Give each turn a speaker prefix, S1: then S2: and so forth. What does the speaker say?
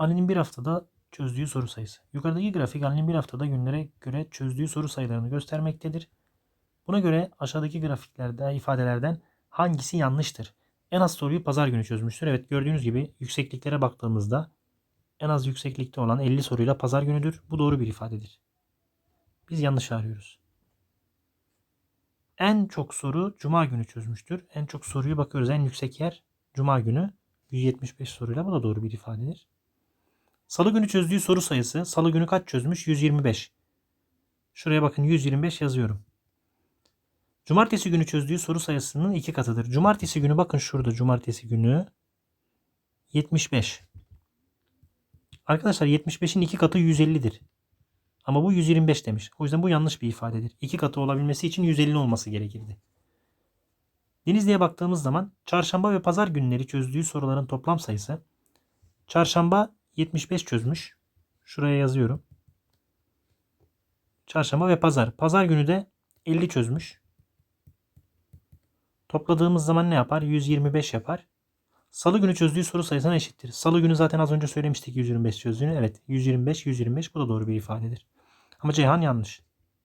S1: Ali'nin bir haftada çözdüğü soru sayısı. Yukarıdaki grafik Ali'nin bir haftada günlere göre çözdüğü soru sayılarını göstermektedir. Buna göre aşağıdaki grafiklerde ifadelerden hangisi yanlıştır? En az soruyu pazar günü çözmüştür. Evet gördüğünüz gibi yüksekliklere baktığımızda en az yükseklikte olan 50 soruyla pazar günüdür. Bu doğru bir ifadedir. Biz yanlış arıyoruz. En çok soru cuma günü çözmüştür. En çok soruyu bakıyoruz en yüksek yer cuma günü 175 soruyla bu da doğru bir ifadedir. Salı günü çözdüğü soru sayısı salı günü kaç çözmüş? 125. Şuraya bakın 125 yazıyorum. Cumartesi günü çözdüğü soru sayısının iki katıdır. Cumartesi günü bakın şurada cumartesi günü 75. Arkadaşlar 75'in iki katı 150'dir. Ama bu 125 demiş. O yüzden bu yanlış bir ifadedir. İki katı olabilmesi için 150 olması gerekirdi. Denizli'ye baktığımız zaman çarşamba ve pazar günleri çözdüğü soruların toplam sayısı çarşamba 75 çözmüş. Şuraya yazıyorum. Çarşamba ve pazar. Pazar günü de 50 çözmüş. Topladığımız zaman ne yapar? 125 yapar. Salı günü çözdüğü soru sayısına eşittir. Salı günü zaten az önce söylemiştik 125 çözdüğünü. Evet 125 125 bu da doğru bir ifadedir. Ama Ceyhan yanlış.